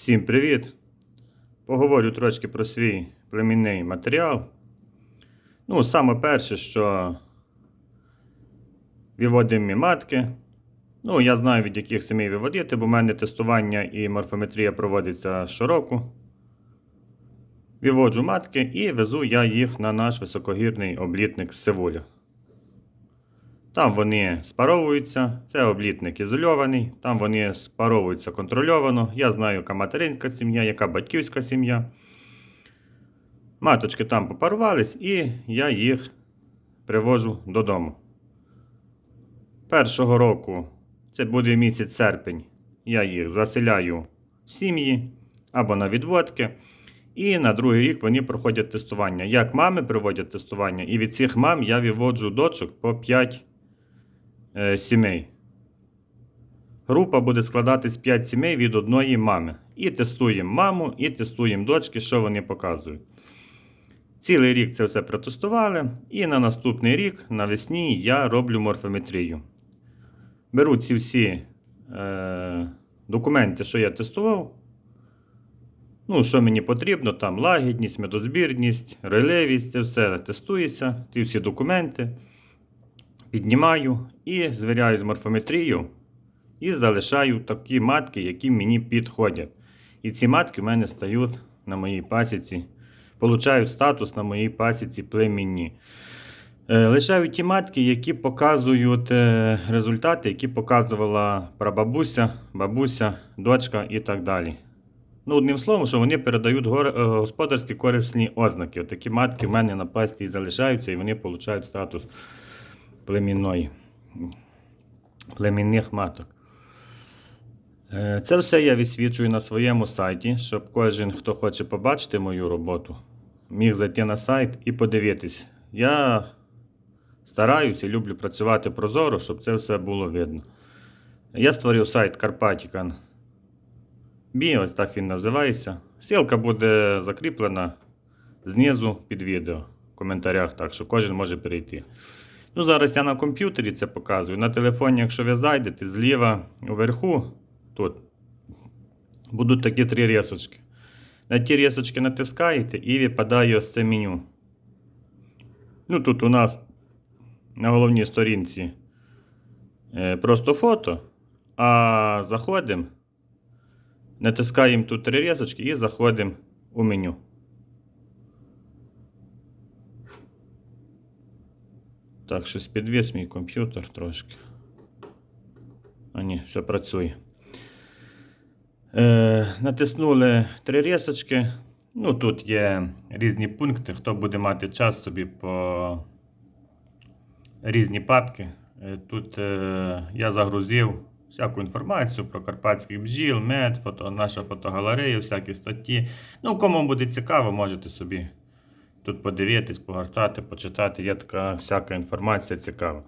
Всім привіт! Поговорю трошки про свій племінний матеріал. Ну, саме перше, що виводимо матки. Ну, я знаю, від яких сімей виводити, бо в мене тестування і морфометрія проводиться щороку. Виводжу матки і везу я їх на наш високогірний облітник з Севуля. Там вони спаровуються, це облітник ізольований, там вони спаровуються контрольовано. Я знаю, яка материнська сім'я, яка батьківська сім'я. Маточки там попарувались, і я їх привожу додому. Першого року, це буде місяць серпень, я їх заселяю в сім'ї або на відводки. І на другий рік вони проходять тестування. Як мами проводять тестування, і від цих мам я виводжу дочок по 5 е, сімей. Група буде складатись 5 сімей від одної мами. І тестуємо маму, і тестуємо дочки, що вони показують. Цілий рік це все протестували, і на наступний рік навесні я роблю морфометрію. Беру ці всі е, документи, що я тестував. Ну, що мені потрібно, там лагідність, медозбірність, релевість, це все тестується, ці всі документи піднімаю і звіряю з морфометрією і залишаю такі матки, які мені підходять. І ці матки в мене стають на моїй пасіці, получають статус на моїй пасіці племінні. Е, Лишаю ті матки, які показують е, результати, які показувала прабабуся, бабуся, дочка і так далі. Ну, одним словом, що вони передають е, господарські корисні ознаки. Такі матки в мене на пасті залишаються і вони отримують статус племінної, племінних маток. Е, Це все я висвічую на своєму сайті, щоб кожен, хто хоче побачити мою роботу, міг зайти на сайт і подивитись. Я стараюся і люблю працювати прозоро, щоб це все було видно. Я створив сайт Карпатікан. Бі, ось так він називається. Сілка буде закріплена знизу під відео в коментарях, так що кожен може перейти. Ну, зараз я на комп'ютері це показую. На телефоні, якщо ви зайдете, зліва вверху, тут будуть такі три рисочки. На ті рисочки натискаєте і випадає ось це меню. Ну, тут у нас на головній сторінці е, просто фото, а заходимо. Натискаємо тут три рисочки і заходимо у меню. Так, щось підвіз мій комп'ютер трошки. А ні, все працює. Е, натиснули три рисочки. Ну, тут є різні пункти. Хто буде мати час собі по різні папки. Е, Тут е, я загрузив всяку інформацію про карпатських бджіл, мед, фото, наша фотогалерея, всякі статті. Ну, кому буде цікаво, можете собі тут подивитись, погортати, почитати. Є така всяка інформація цікава.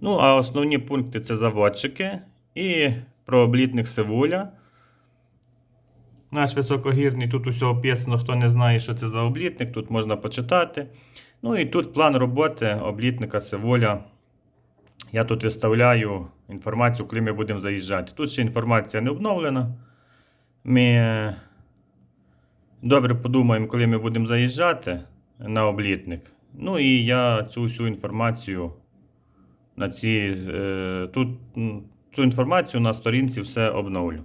Ну, а основні пункти це заводчики і про облітник Севуля. Наш високогірний, тут усе описано, хто не знає, що це за облітник, тут можна почитати. Ну і тут план роботи облітника Севоля. Я тут виставляю інформацію, коли ми будемо заїжджати. Тут ще інформація не обновлена. Ми е, добре подумаємо, коли ми будемо заїжджати на облітник. Ну і я цю всю інформацію на ці, е, тут, цю інформацію на сторінці все обновлю.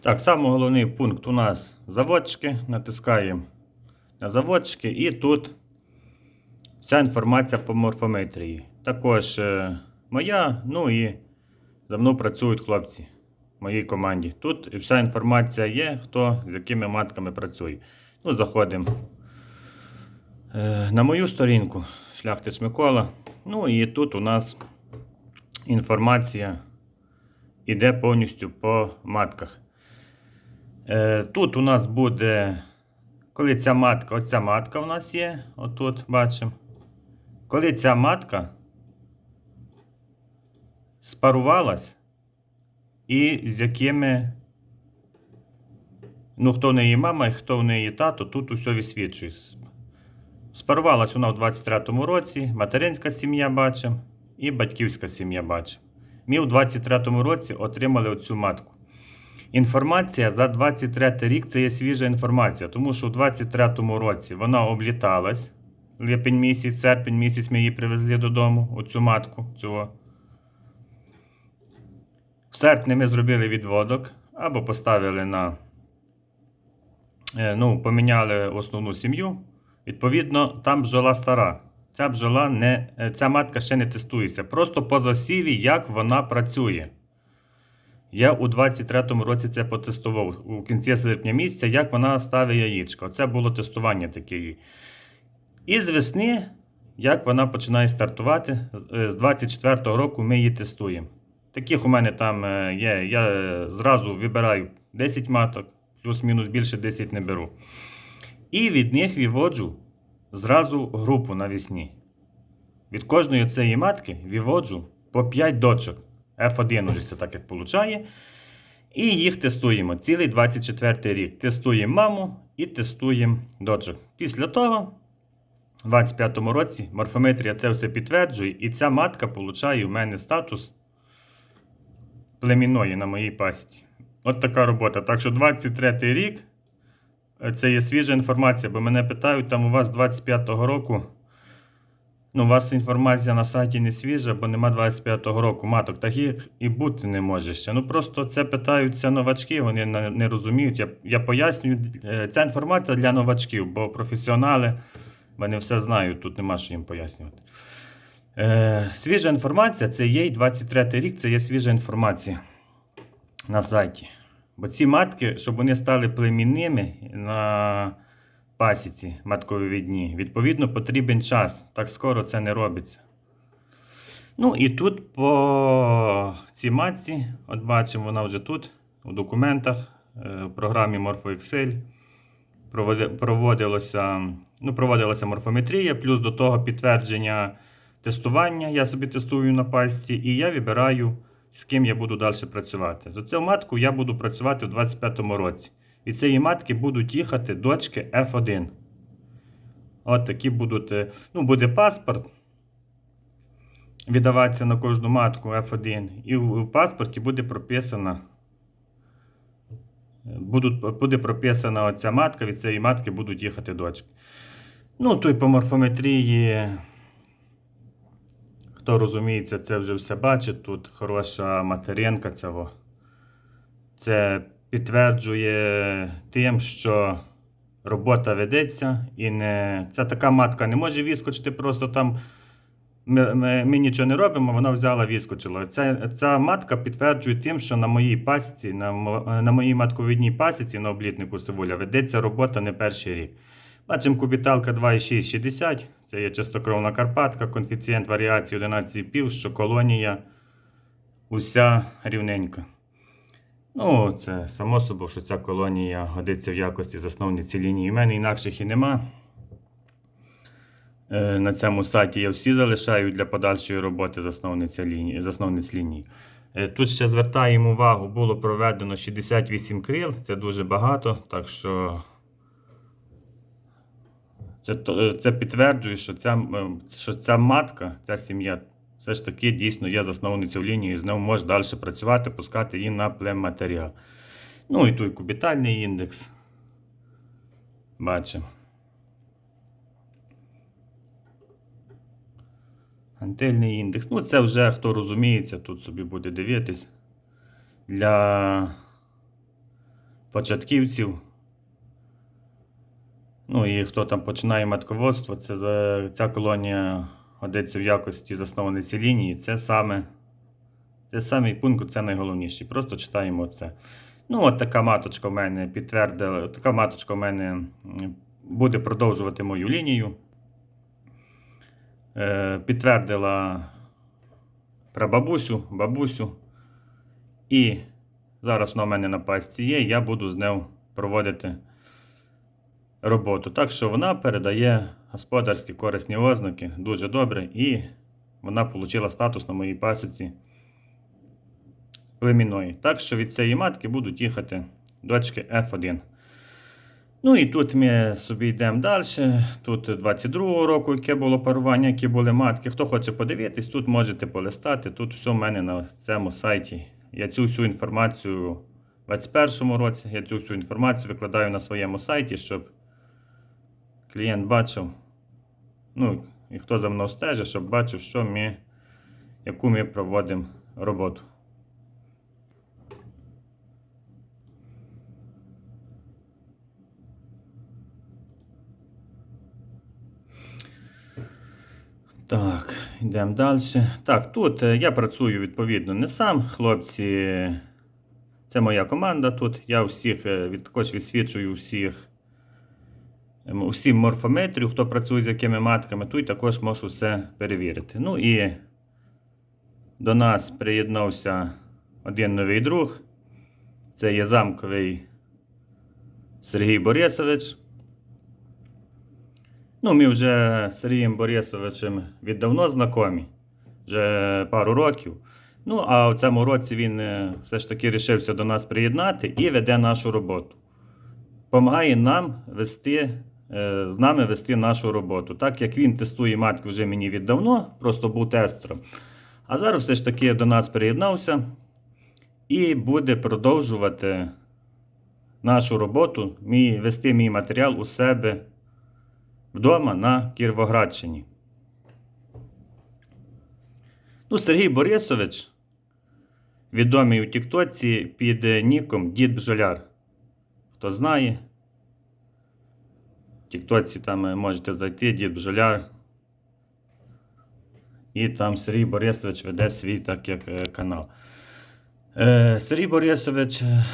Так, самий головний пункт у нас заводчики. Натискаємо на заводчики і тут вся інформація по морфометрії. Також е, моя, ну і за мною працюють хлопці моїй команді. Тут вся інформація є, хто з якими матками працює. Ну, заходимо е, на мою сторінку, шляхтич Микола. Ну і тут у нас інформація іде повністю по матках. Е, Тут у нас буде, коли ця матка, оця матка у нас є, отут бачимо. Коли ця матка спарувалась, і з якими, ну, хто в неї мама і хто в неї тато, тут усе висвічує. Спарувалась вона в 23-му році, материнська сім'я бачимо і батьківська сім'я бачимо. Ми у 23-му році отримали оцю матку. Інформація за 23 рік це є свіжа інформація, тому що у 23-му році вона обліталась. Липень місяць, серпень місяць ми її привезли додому, оцю матку. Цього. В серпні ми зробили відводок або поставили на. е, Ну, поміняли основну сім'ю. Відповідно, там бджола стара. Ця бджола не, е, ця матка ще не тестується. Просто по засіві, як вона працює. Я у 23-му році це потестував у кінці серпня місяця, як вона ставить яєчко. Це було тестування таке. І з весни, як вона починає стартувати, е, з 24-го року ми її тестуємо. Таких у мене там е, є. Я е, зразу вибираю 10 маток, плюс-мінус більше 10 не беру. І від них виводжу зразу групу навесні. Від кожної цієї матки виводжу по 5 дочок. F1 уже це так як получає. І їх тестуємо цілий 24 рік. Тестуємо маму і тестуємо дочок. Після того, у 25-му році, морфометрія це все підтверджує, і ця матка получає у мене статус племінної на моїй пасті. От така робота. Так що 23 рік е, це є свіжа інформація, бо мене питають, там у вас 25-го року. Ну, у вас інформація на сайті не свіжа, бо нема 25-го року маток. Так їх і бути не може ще. Ну просто це питаються новачки, вони не, не розуміють. Я, я пояснюю, е, ця інформація для новачків, бо професіонали вони все знають, тут нема що їм пояснювати. Е, свіжа інформація це є і 23 рік, це є свіжа інформація на сайті. Бо ці матки, щоб вони стали племінними на пасіці матковивідні, відповідно, потрібен час. Так скоро це не робиться. Ну і тут по цій матці, от бачимо, вона вже тут, у документах, е, в програмі MorphoExcel проводи- проводилося, ну, проводилася морфометрія, плюс до того підтвердження тестування. Я собі тестую на пасті, і я вибираю, з ким я буду далі працювати. За цю матку я буду працювати в 25-му році. Від цієї матки будуть їхати дочки F1. От такі будуть. е, Ну, буде паспорт. Віддаватися на кожну матку F1. І в паспорті буде прописана. Будуть, буде прописана оця матка, від цієї матки будуть їхати дочки. Ну, то й по морфометрії. Хто розуміється, це вже все бачить. Тут хороша материнка цього. Це підтверджує тим, що робота ведеться, і не... ця така матка не може відскочити просто там. Ми, ми, ми нічого не робимо, вона взяла відскочила. Ця, ця матка підтверджує тим, що на моїй пасіці, на, на моїй матковідній пасіці на облітнику Сивуля ведеться робота не перший рік. Бачимо кубіталка 2,660, це є чистокровна Карпатка, коефіцієнт варіації 11,5, що колонія уся рівненька. Ну, це само собою, що ця колонія годиться в якості засновниці лінії. У мене інакших і нема. Е, На цьому сайті я всі залишаю для подальшої роботи засновниця лінії, засновниць лінії. Е, Тут ще звертаємо увагу, було проведено 68 крил, це дуже багато, так що це, це підтверджує, що ця, що ця матка, ця сім'я все ж таки дійсно є засновницею лінії, з нею може далі працювати, пускати її на плематеріал. Ну і тут кубітальний індекс. Бачимо. Антильний індекс. Ну, це вже хто розуміється, тут собі буде дивитись. Для початківців. Ну і хто там починає матководство, це ця колонія годиться в якості засновниці лінії. Це саме це самий пункт, це найголовніший. Просто читаємо це. Ну, от така маточка в мене підтвердила, така маточка в мене буде продовжувати мою лінію. Е, підтвердила прабабусю, бабусю. І зараз вона в мене на пасті є, я буду з нею проводити роботу. Так що вона передає господарські корисні ознаки дуже добре, і вона отримала статус на моїй пасіці племінної. Так що від цієї матки будуть їхати дочки F1. Ну і тут ми собі йдемо далі. Тут 22-го року, яке було парування, які були матки. Хто хоче подивитись, тут можете полистати. Тут все в мене на цьому сайті. Я цю всю інформацію в 21-му році, я цю всю інформацію викладаю на своєму сайті, щоб клієнт бачив. Ну, і хто за мною стежить, щоб бачив, що ми, яку ми проводимо роботу. Так, йдемо далі. Так, тут е, я працюю відповідно не сам. Хлопці, це моя команда тут. Я всіх е, також відсвічую всіх усім морфометрію, хто працює з якими матками, тут також можу все перевірити. Ну і до нас приєднався один новий друг. Це є замковий Сергій Борисович. Ну, ми вже з Сергієм Борисовичем віддавно знайомі, вже пару років. Ну, а в цьому році він е, все ж таки рішився до нас приєднати і веде нашу роботу. Помагає нам вести, з нами вести нашу роботу. Так як він тестує матки вже мені віддавно, просто був тестером. А зараз все ж таки до нас приєднався і буде продовжувати нашу роботу, мій, вести мій матеріал у себе вдома на Кіровоградщині. Ну, Сергій Борисович, відомий у Тіктоці під е, ніком Дід Бджоляр. Хто знає, Тіктоці там е, можете зайти, Дід Бджоляр. І там Сергій Борисович веде свій так як е, канал. Е, Сергій Борисович е,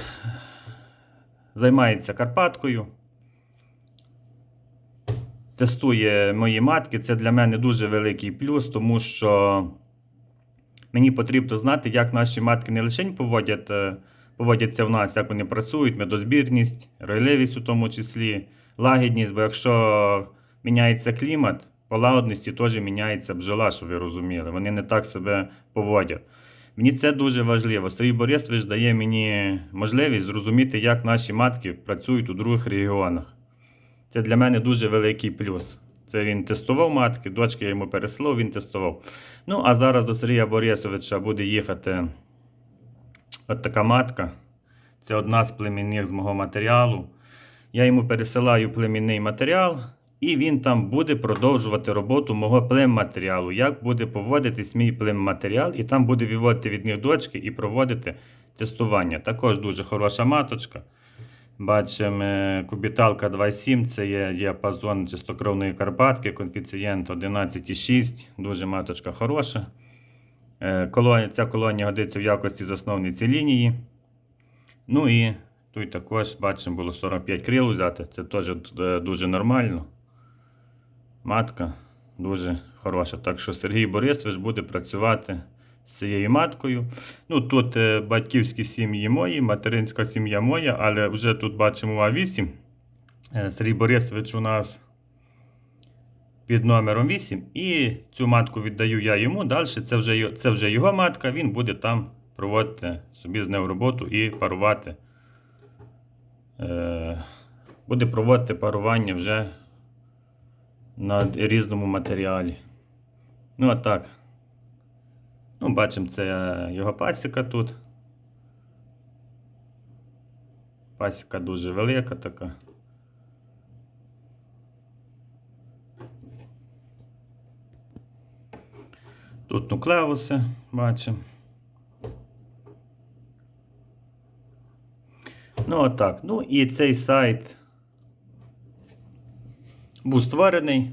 займається Карпаткою тестує мої матки. Це для мене дуже великий плюс, тому що мені потрібно знати, як наші матки не лише поводять, поводяться в нас, як вони працюють, медозбірність, ройливість у тому числі, лагідність. Бо якщо міняється клімат, по лагодності теж міняється бджола, щоб ви розуміли. Вони не так себе поводять. Мені це дуже важливо. Сергій Борисович дає мені можливість зрозуміти, як наші матки працюють у других регіонах. Це для мене дуже великий плюс. Це він тестував матки, дочки я йому переслав, він тестував. Ну, а зараз до Сергія Борисовича буде їхати от така матка. Це одна з племінних з мого матеріалу. Я йому пересилаю племінний матеріал, і він там буде продовжувати роботу мого племматеріалу. Як буде поводитись мій племматеріал, і там буде виводити від них дочки і проводити тестування. Також дуже хороша маточка. Бачимо е, кубіталка 2,7, це є діапазон чистокровної карпатки, конфіцієнт 11,6, дуже маточка хороша. Е, ця колонія годиться в якості засновниці лінії. Ну і тут також бачимо було 45 крил взяти, це теж е, дуже нормально. Матка дуже хороша. Так що Сергій Борисович буде працювати з цією маткою. Ну, Тут е, батьківські сім'ї мої, материнська сім'я моя, але вже тут бачимо А8. Е, Сергій Борисович у нас під номером 8. І цю матку віддаю я йому. Далі це вже, це вже його матка, він буде там проводити собі з нею роботу і парувати. Е, буде проводити парування вже на різному матеріалі. Ну, а так. Ну, бачимо, це його пасіка тут. Пасіка дуже велика така. Тут нуклеуси бачимо. Ну, отак. Ну і цей сайт був створений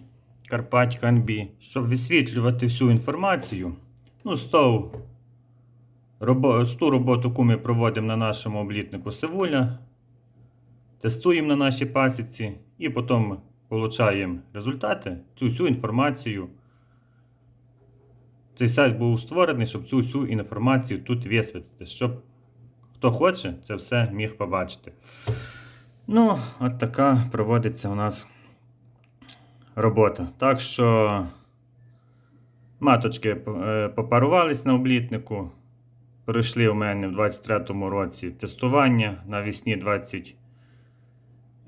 Карпатька NB, щоб висвітлювати всю інформацію. Ну, робо, з ту роботу, яку ми проводимо на нашому облітнику Севуля, тестуємо на нашій пасіці і потім отримуємо результати, цю всю інформацію. Цей сайт був створений, щоб цю всю інформацію тут висвітлити, щоб хто хоче, це все міг побачити. Ну, от така проводиться у нас робота. Так що маточки е, попарувались на облітнику. Пройшли у мене в 23-му році тестування навесні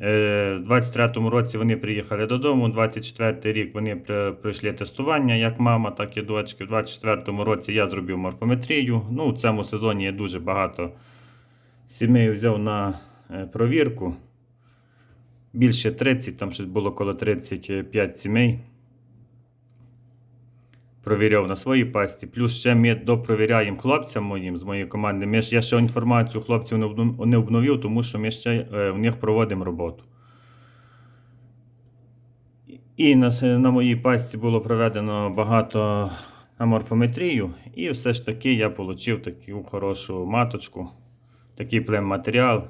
Е, У 23-му році вони приїхали додому. У 24-й рік вони пройшли тестування, як мама, так і дочки. У 24-му році я зробив морфометрію. Ну, у цьому сезоні я дуже багато сімей взяв на е, провірку. Більше 30, там щось було коло 35 сімей. Провіряв на своїй пасті. Плюс ще ми допровіряємо хлопцям моїм з моєї команди. Ми ж, я ще інформацію хлопців не обновив, тому що ми ще е, в них проводимо роботу. І на, на моїй пасті було проведено багато на морфометрію, і все ж таки я отримав таку хорошу маточку, такий плем-матеріал,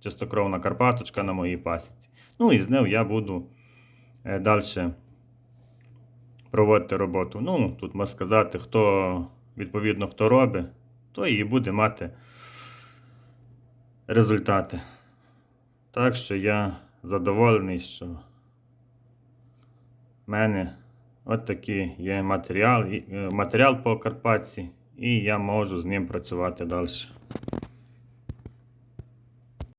чистокровна карпаточка на моїй пасіці. Ну і з нею я буду е, далі проводити роботу. Ну, тут можна сказати, хто відповідно хто робить, той і буде мати результати. Так що я задоволений, що в мене от такий є матеріал, е, матеріал по Карпатці, і я можу з ним працювати далі.